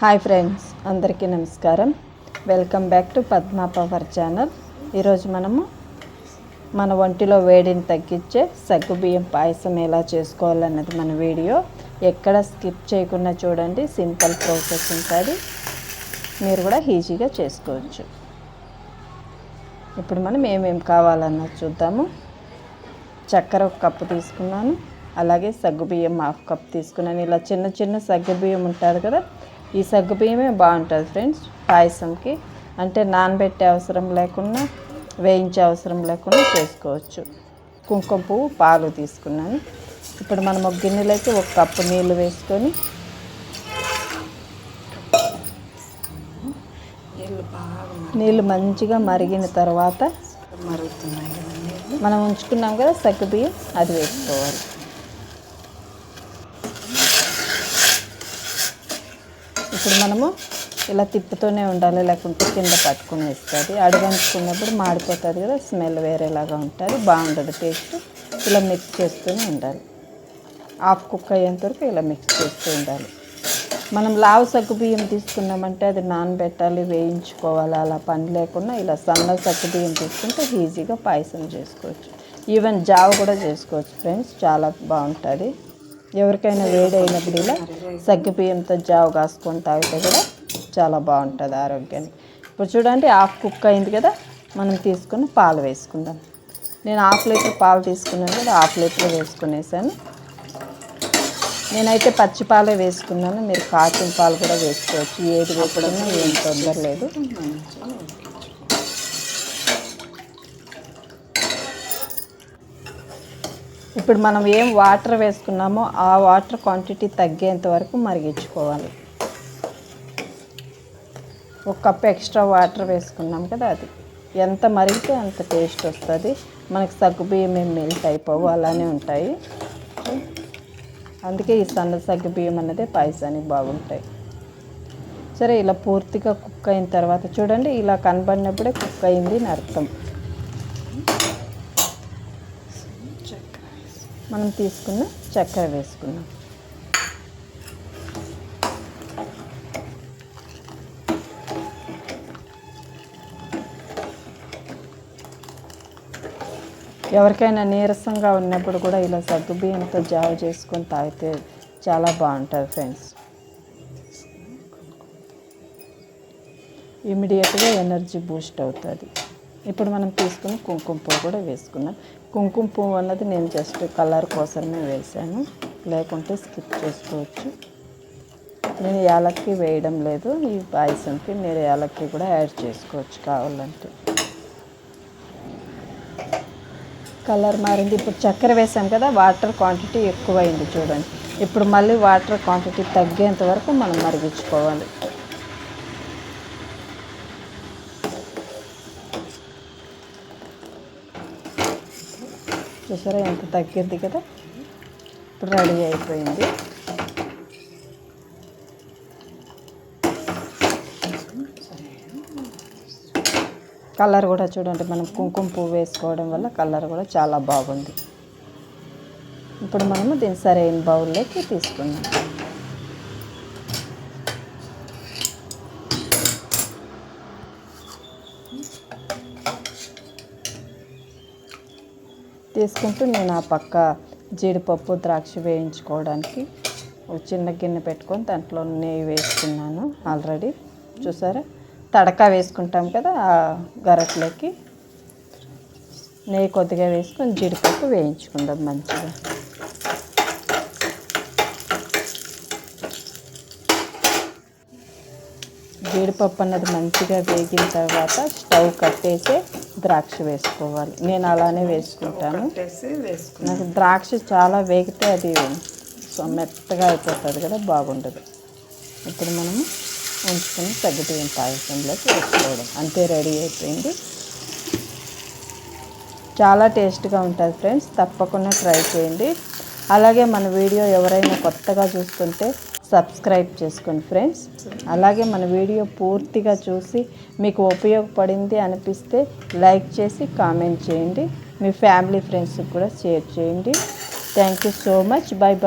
Hi friends అందరికీ నమస్కారం. Welcome back to Padma power channel. ఈరోజు మనము మన ఒంటిలో వేడిని తగ్గించే సగ్గుబియ్యం పాయసం ఎలా చేసుకోవాలన్నది మన వీడియో. ఎక్కడ స్కిప్ చేయకుండా చూడండి సింపుల్ ప్రాసెస్ ఉంటుంది. మీరు కూడా ఈజీగా చేసుకోవచ్చు. ఇప్పుడు మనం ఏమేమి కావాలన్నది చూద్దాము. చక్కెర ఒక కప్పు తీసుకున్నాను. అలాగే సగ్గుబియ్యం హాఫ్ కప్ తీసుకున్నాను. ఇలా చిన్న చిన్న సగ్గుబియ్యం ఉంటుంది కదా ఈ సగ్గుబియ్యమే బాగుంటుంది ఫ్రెండ్స్ పాయసంకి. అంటే నానబెట్టే అవసరం లేకుండా వేయించే అవసరం లేకుండా చేసుకోవచ్చు. కుంకుమ పువ్వు పాలు తీసుకున్నాను. ఇప్పుడు మనం ఒక గిన్నెలోకి ఒక కప్పు నీళ్ళు వేసుకొని నీళ్ళు మంచిగా మరిగిన తర్వాత మనం ఉంచుకున్నాం కదా సగ్గుబియ్యం అది వేసుకోవాలి. ఇప్పుడు మనము ఇలా తిప్పుతూనే ఉండాలి లేకుంటే కింద పట్టుకుని వేస్తుంది. అడుగంచుకున్నప్పుడు మాడిపోతుంది కదా స్మెల్ వేరేలాగా ఉంటుంది బాగుండదు టేస్ట్. ఇలా మిక్స్ చేస్తూనే ఉండాలి. హాఫ్ కుక్ అయ్యేంత వరకు ఇలా మిక్స్ చేస్తూ ఉండాలి. మనం లావు సగ్గు బియ్యం తీసుకున్నామంటే అది నానబెట్టాలి వేయించుకోవాలి అలా పని లేకుండా ఇలా సన్న సగ్గు బియ్యం తీసుకుంటే ఈజీగా పాయసం చేసుకోవచ్చు. ఈవెన్ జావ కూడా చేసుకోవచ్చు ఫ్రెండ్స్ చాలా బాగుంటుంది. ఎవరికైనా వేడి అయినప్పుడు ఇలా సగ్గు జావ కాసుకొని తాగితే కూడా చాలా బాగుంటుంది ఆరోగ్యానికి. ఇప్పుడు చూడండి హాఫ్ కుక్ అయింది కదా మనం తీసుకుని పాలు వేసుకుందాం. నేను హాఫ్ లీటర్ పాలు తీసుకున్నాను కదా హాఫ్ లీటర్ వేసుకునేసాను. నేనైతే పచ్చి పాలే వేసుకున్నాను మీరు కాచిన పాలు కూడా వేసుకోవచ్చు. ఏది వేసుకున్నా ఏం తొందర లేదు ఇప్పుడు మనం ఏం వాటర్ వేసుకున్నామో ఆ వాటర్ క్వాంటిటీ తగ్గేంత వరకు మరిగించుకోవాలి. ఒక కప్ ఎక్స్ట్రా వాటర్ వేసుకున్నాం కదా అది. ఎంత మరిగితే అంత టేస్ట్ వస్తుంది. మనకి సగ్గుబియ్యం ఏం మెల్ట్ అయిపోవు అలానే ఉంటాయి. అందుకే ఈ సన్న సగ్గుబియ్యం అనేది పాయసానికి బాగుంటాయి. సరే ఇలా పూర్తిగా కుక్ అయిన తర్వాత చూడండి ఇలా కనబడినప్పుడే కుక్ అయింది అని అర్థం. మనం తీసుకున్న చక్కెర వేసుకున్నాం ఎవరికైనా నీరసంగా ఉన్నప్పుడు కూడా ఇలా సగ్గుబియ్యంతో జావ చేసుకొని తాగితే చాలా బాగుంటుంది ఫ్రెండ్స్. ఇమీడియట్గా ఎనర్జీ బూస్ట్ అవుతుంది. ఇప్పుడు మనం తీసుకుని కుంకుమ పువ్వు కూడా వేసుకున్నాం కుంకుమ పువ్వు అన్నది నేను జస్ట్ కలర్ కోసమే వేసాను లేకుంటే స్కిప్ చేసుకోవచ్చు. నేను యాలక్కి వేయడం లేదు. ఈ పాయసంకి మీరు యాలక్కి కూడా యాడ్ చేసుకోవచ్చు కావాలంటే. కలర్ మారింది. ఇప్పుడు చక్కెర వేసాం కదా వాటర్ క్వాంటిటీ ఎక్కువైంది చూడండి. ఇప్పుడు మళ్ళీ వాటర్ క్వాంటిటీ తగ్గేంత వరకు మనం మరిగించుకోవాలి. చూసారా? ఎంత తగ్గింది కదా? ఇప్పుడు రెడీ అయిపోయింది. కలర్ కూడా చూడండి మనం కుంకుమ పువ్వు వేసుకోవడం వల్ల కలర్ కూడా చాలా బాగుంది. ఇప్పుడు మనము దీని సరైన బౌల్లోకి తీసుకున్నాం తీసుకుంటూ నేను ఆ పక్క జీడిపప్పు ద్రాక్ష వేయించుకోవడానికి ఒక చిన్న గిన్నె పెట్టుకొని దాంట్లో నెయ్యి వేసుకున్నాను ఆల్రెడీ. చూసారా? తడక వేసుకుంటాం కదా ఆ గరట్లోకి. నెయ్యి కొద్దిగా వేసుకొని జీడిపప్పు వేయించుకుందాం మంచిగా. జీడిపప్పు అన్నది మంచిగా వేగిన తర్వాత స్టవ్ కట్టేసి ద్రాక్ష వేసుకోవాలి. నేను అలానే వేసుకుంటాను. నాకు ద్రాక్ష చాలా వేగితే అది మెత్తగా అయిపోతుంది కదా బాగుండదు. ఇప్పుడు మనము ఉంచుకొని తగ్గిపోయిన పాయసంలోకి వేసుకోవడం. అంతే రెడీ అయిపోయింది. చాలా టేస్ట్గా ఉంటుంది ఫ్రెండ్స్. తప్పకుండా ట్రై చేయండి. అలాగే మన వీడియో ఎవరైనా కొత్తగా చూస్తుంటే సబ్స్క్రైబ్ చేసుకోండి ఫ్రెండ్స్. అలాగే మన వీడియో పూర్తిగా చూసి మీకు ఉపయోగపడింది అనిపిస్తే లైక్ చేసి కామెంట్ చేయండి. మీ ఫ్యామిలీ ఫ్రెండ్స్కి కూడా షేర్ చేయండి. Thank you so much bye bye